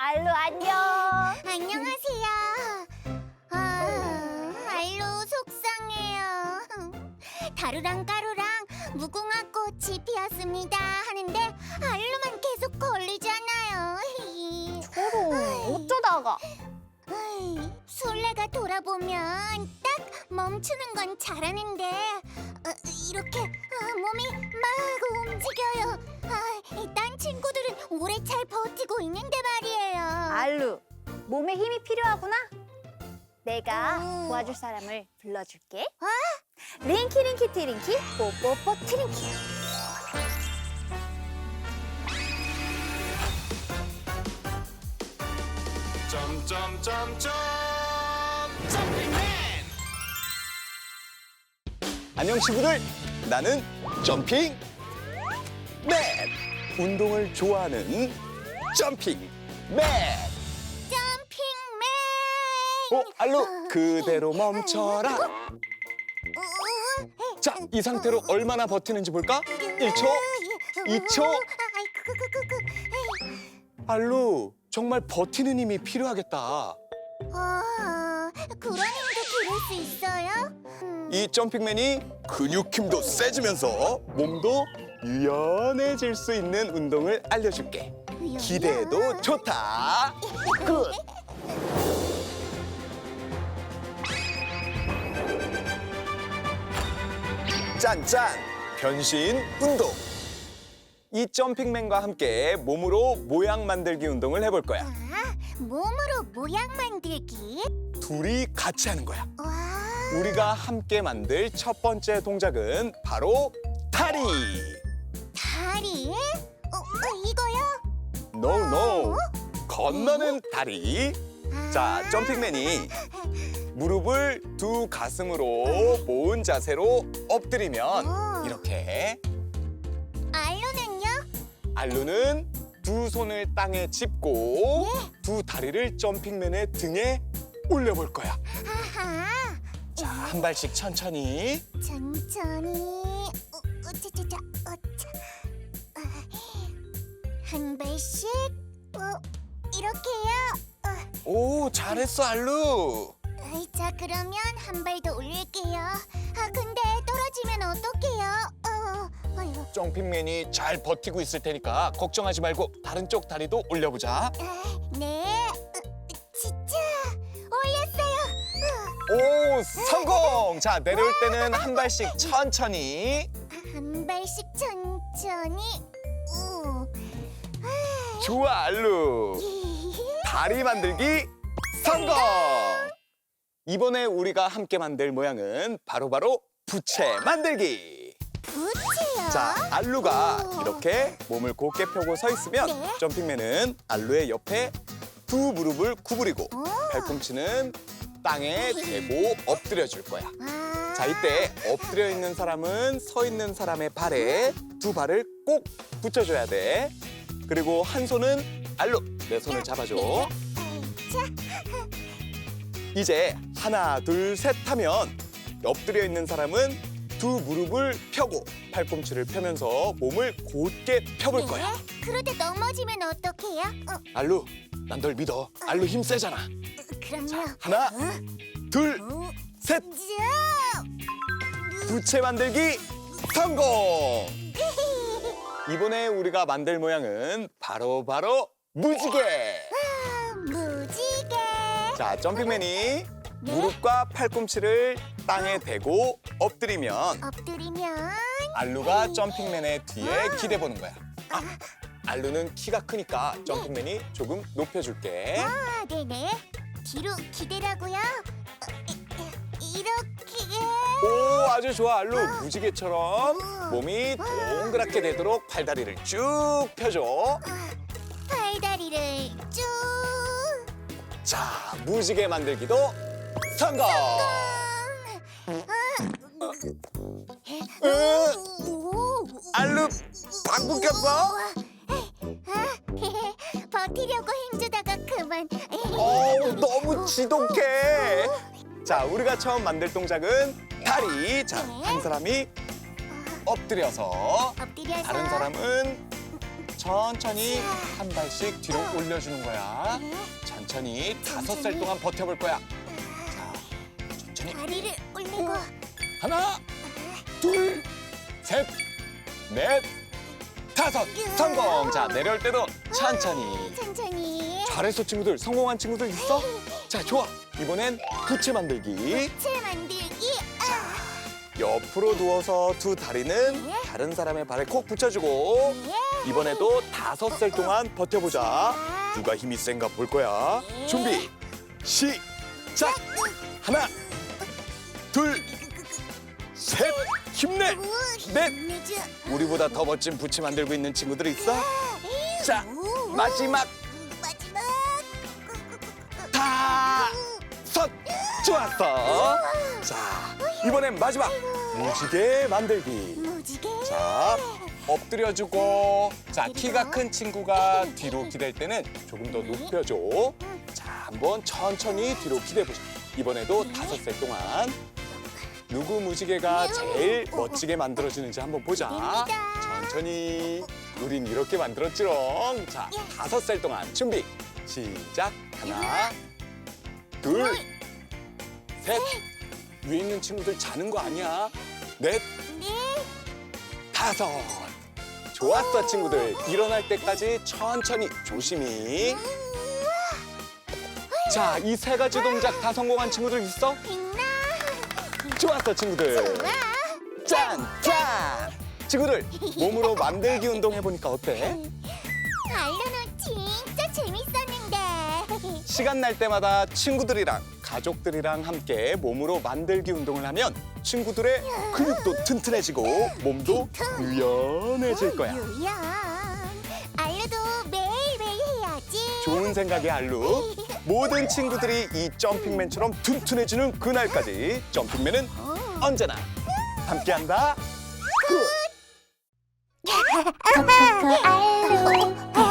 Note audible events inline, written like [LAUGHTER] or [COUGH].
알루 안녕. 안녕하세요. 아, 알로 속상해요. 다루랑 까루랑 무궁화 꽃이 피었습니다 하는데 알로만 계속 걸리잖아요. 서로 어쩌다가? 아이, 술래가 돌아보면 딱 멈추는 건 잘하는데 어, 이렇게 어, 몸이 막 움직여요. 아, 딴 친구들은 오래 잘 버티고 있는데 말이에요. 알루, 몸에 힘이 필요하구나. 내가 음. 도와줄 사람을 불러줄게. 링키 링키 티링키 뽀뽀뽀 티링키. 점점점점 점핑맨 안녕 친구들 나는 점핑 맨 운동을 좋아하는 점핑 맨 점핑맨! 어, 알루 그대로 멈춰라 어, 자이 상태로 얼마나 버티는지 볼까 1초 2초. 아이, 그, 그, 그, 그. 알루 정말 버티는 힘이 필요하겠다 어, 그런 힘도 기를 수 있어요? 음, 이 점핑맨이 근육 힘도 세지면서 몸도 유연해질 수 있는 운동을 알려줄게 기대해도 좋다. 굿. 짠짠. 변신 운동. 이 점핑맨과 함께 몸으로 모양 만들기 운동을 해볼 거야. 아, 몸으로 모양 만들기? 둘이 같이 하는 거야. 와, 우리가 함께 만들 첫 번째 동작은 바로 다리. 다리? 어, 어? No no 건너는 다리 아, 자 점핑맨이 무릎을 두 가슴으로 모은 자세로 엎드리면 오. 이렇게 알로는요? 알루는 두 손을 땅에 짚고 네. 두 다리를 점핑맨의 등에 올려볼 거야 자한 발씩 천천히 천천히. 한 발씩. 어, 이렇게요. 어, 오 잘했어 알루 아이, 자 그러면 한 발 더 올릴게요. 아 근데 떨어지면 어떡해요? 어, 아유, 점핑맨이 잘 버티고 있을 테니까 걱정하지 말고 다른 쪽 다리도 올려보자 아, 네, 어, 진짜 올렸어요. 오 성공! 자 내려올 때는 한 발씩 천천히 어, 한 발씩 천천히. 우. 좋아 알루 다리 만들기 성공! 이번에 우리가 함께 만들 모양은 바로바로 부채 만들기 부채요? 자 알루가 오. 이렇게 몸을 곧게 펴고 서 있으면 네. 점핑맨은 알루의 옆에 두 무릎을 구부리고 오. 팔꿈치는 땅에 대고 엎드려 줄 거야 아. 자 이때 엎드려 있는 사람은 서 있는 사람의 발에 두 발을 꼭 붙여줘야 돼. 그리고 한 손은 알로 내 손을 잡아줘. 네. 아이, 자, 이제 하나 둘 셋 하면 엎드려 있는 사람은 두 무릎을 펴고 팔꿈치를 펴면서 몸을 곧게 펴볼 거야. 네. 그러다 넘어지면 어떡해요? 어, 알루, 난 널 믿어. 알루 힘 세잖아. 그럼요. 하나, 어? 둘, 어? 셋. 자. 부채 만들기 성공! 이번에 우리가 만들 모양은 바로 바로 무지개! 아, 무지개. 자, 점핑맨이 무릎과 팔꿈치를 땅에 대고 엎드리면 엎드리면 알루가 점핑맨의 뒤에 기대 보는 거야. 아, 알루는 키가 크니까 점핑맨이 조금 높여줄게. 아, 네네. 뒤로 기대라고요. 어. 오, 아주 좋아, 알루. 무지개처럼 몸이 동그랗게 되도록 팔다리를 쭉 펴줘. 아, 팔다리를 쭉. 자, 무지개 만들기도 성공! 으, 오. 알루, 방구 꼈어? 아, 버티려고 힘주다가 그만. 어우, 너무 지독해. 자, 우리가 처음 만들 동작은 다리. 자, 한 사람이 엎드려서 엎드려서. 다른 사람은 천천히 한 발씩 뒤로 올려주는 거야. 천천히 다섯 살 동안 버텨볼 거야. 자, 천천히 다리를 올리고 하나, 둘, 셋, 넷, 다섯. 성공. 자, 내려올 때도 천천히. 천천히 잘했어 친구들. 성공한 친구들 있어? 자, 좋아. 이번엔 부채 만들기. 아, 옆으로 누워서 두 다리는 다른 사람의 발에 콕 붙여주고 예. 이번에도 다섯 살 동안 버텨보자. 누가 힘이 센가 볼 거야. 준비, 시작. 하나, 둘, 셋, 힘내. 넷. 우리보다 더 멋진 부채 만들고 있는 친구들 있어? 예. 자, 우, 마지막 마지막 다섯. 좋았어. 자, 이번엔 마지막 무지개 만들기. 무지개 자, 엎드려주고. 자, 키가 큰 친구가 뒤로 기댈 때는 조금 더 높여줘. 자, 한번 천천히 뒤로 기대보자. 이번에도 다섯 살 동안 누구 무지개가 제일 멋지게 만들어지는지 한번 보자. 천천히. 우린 이렇게 만들었지롱. 자, 다섯 살 동안 준비. 시작. 하나, 둘, 셋. 위에 있는 친구들 자는 거 아니야. 넷, 네 다섯. 좋았어, 친구들. 일어날 때까지 천천히, 조심히. 자, 이 세 가지 동작 다 성공한 친구들 있어? 빛나 좋았어, 친구들. 와 짠! 짠! 친구들, 몸으로 만들기 운동 해보니까 어때? 알려는 진짜 재밌었는데 시간 날 때마다 친구들이랑 가족들이랑 함께 몸으로 만들기 운동을 하면 친구들의 근육도 튼튼해지고 몸도 유연해질 거야. 유연 알려도 매일매일 해야지 좋은 생각의 알루. 모든 친구들이 이 점핑맨처럼 튼튼해지는 그날까지 점핑맨은 언제나 함께한다. 굿! [LAUGHS] 코코코 알로